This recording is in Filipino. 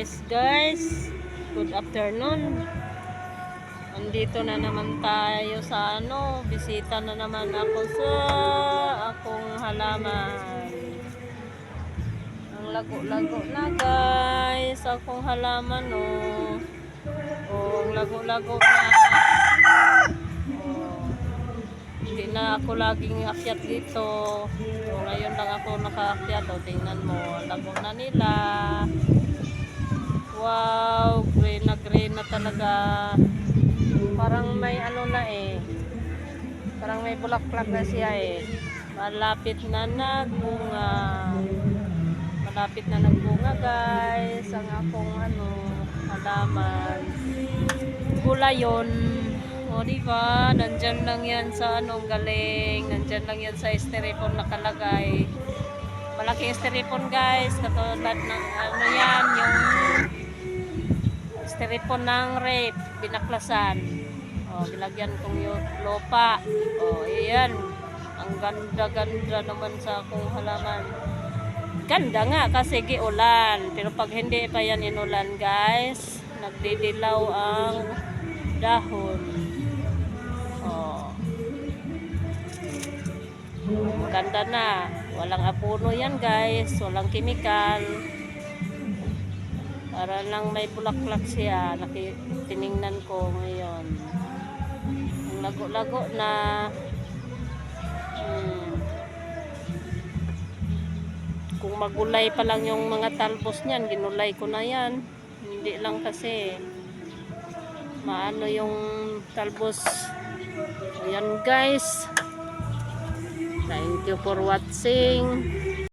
Yes guys, good afternoon. Andito na naman tayo sa ano, bisita na naman ako sa akong halaman. Ang lago-lago na guys, akong halaman oh. Oh, lago-lago na. Oh. Hindi na ako laging akyat dito. So, ngayon lang ako nakaakyat. O, tingnan mo. Lago na nila. Wow, green na green na talaga. Parang may ano na eh. Parang may bulaklak na siya eh. Malapit na nagbunga. Malapit na nagbunga guys. Ang akong ano, halaman. Gulayon. O diba, nandyan lang yan sa anong galing. Nandyan lang yan sa styrofoam nakalagay. Malaking styrofoam guys. Katulad ng ano yan, yung styrofoam ng rape, binaklasan. O, bilagyan kong yung lupa. O, iyan. Ang ganda-ganda naman sa akong halaman. Ganda nga kasi giulan. Pero pag hindi pa yan inulan guys, nagdidilaw ang dahon. Oh. Maganda na. Walang apuno yan guys. Walang kimikal. Para lang may bulaklak siya. Naki, tiningnan ko ngayon. Ang lago-lago na. Hmm. Kung magulay pa lang yung mga talbos niyan, ginulay ko na yan. Hindi lang kasi maano yung talbos. Ayan guys. Thank you for watching.